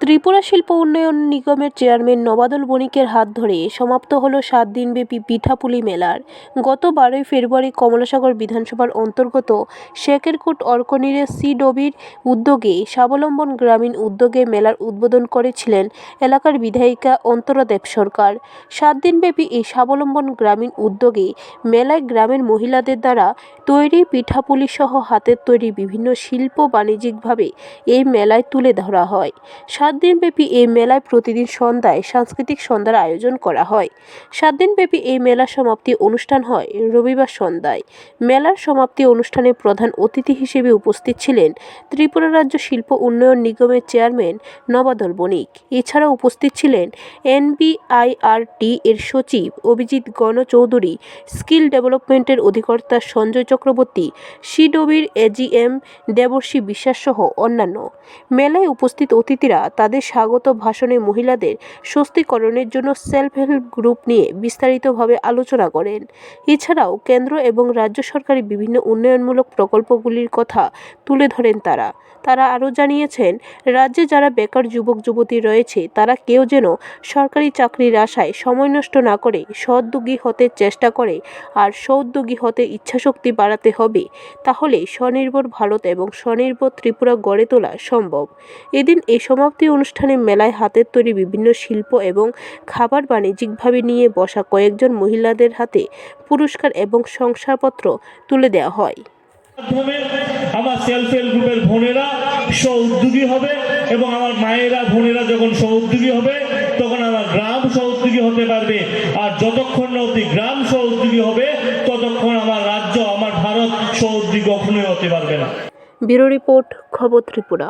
ত্রিপুরা শিল্প উন্নয়ন নিগমের চেয়ারম্যান নবাদল বণিকের হাত ধরে সমাপ্ত হল সাত দিনব্যাপী পিঠাপুলি মেলার। গত বারোই ফেব্রুয়ারি কমলাসাগর বিধানসভার অন্তর্গত শেকেরকুট অর্কনিরে সি ডবির উদ্যোগে স্বাবলম্বন গ্রামীণ উদ্যোগে মেলার উদ্বোধন করেছিলেন এলাকার বিধায়িকা অন্তরা দেব সরকার। সাত দিনব্যাপী এই স্বাবলম্বন গ্রামীণ উদ্যোগে মেলায় গ্রামের মহিলাদের দ্বারা তৈরি পিঠাপুলি সহ হাতের তৈরি বিভিন্ন শিল্প বাণিজ্যিকভাবে এই মেলায় তুলে ধরা হয়। সাত দিনব্যাপী এই মেলায় প্রতিদিন সন্ধ্যায় সাংস্কৃতিক সন্ধ্যার আয়োজন করা হয়। সাত দিনব্যাপী এই মেলা সমাপ্তি অনুষ্ঠান হয় রবিবার সন্ধ্যায়। মেলার সমাপ্তি অনুষ্ঠানে প্রধান অতিথি হিসেবে উপস্থিত ছিলেন ত্রিপুরা রাজ্য শিল্প উন্নয়ন নিগমের চেয়ারম্যান নবাদল বণিক। এছাড়া উপস্থিত ছিলেন এনবিআইআরটি এর সচিব অভিজিৎ গণ চৌধুরী স্কিল ডেভেলপমেন্টের অধিকর্তা সঞ্জয় চক্রবর্তী সিডবির এজিএম দেবর্ষী বিশ্বাস সহ অন্যান্য। মেলায় উপস্থিত অতিথিরা তাদের স্বাগত ভাষণে মহিলাদের স্বস্তিকরণের জন্য সেলফ হেল্প গ্রুপ নিয়ে বিস্তারিতভাবে আলোচনা করেন। এছাড়াও কেন্দ্র এবং রাজ্য সরকারি বিভিন্ন উন্নয়নমূলক প্রকল্পগুলির কথা তুলে ধরেন তারা। তারা আরও জানিয়েছেন, রাজ্যে যারা বেকার যুবক, যুবতী রয়েছে, তারা কেউ যেন সরকারি চাকরির আশায় সময় নষ্ট না করে সদ্যোগী হতে চেষ্টা করে আর সৌদ্যোগী হতে ইচ্ছাশক্তি বাড়াতে হবে, তাহলে স্বনির্ভর ভারত এবং স্বনির্ভর ত্রিপুরা গড়ে তোলা সম্ভব। এদিন এই সমাপ্তি অনুষ্ঠানে মেলায় হাতের তৈরি বিভিন্ন শিল্প এবং খাবার বাণিজ্যিকভাবে নিয়ে বসা কয়েকজন মহিলাদের হাতে পুরস্কার এবং শংসাপত্র তুলে দেওয়া হয়। মাধ্যমে আমার সেলফ হেল্প গ্রুপের বোনেরা স্ব উদ্যোগী হবে এবং আমার মায়েরা বোনেরা যখন স্ব উদ্যোগী হবে তখন আমার গ্রাম স্ব উদ্যোগী হতে পারবে। আর যতক্ষণ না অব্দি গ্রাম স্ব উদ্যোগী হবে ততক্ষণ আমার রাজ্য আমার ভারত স্ব উদ্যোগী কখনোই হতে পারবে না। ব্যুরো রিপোর্ট খবর ত্রিপুরা।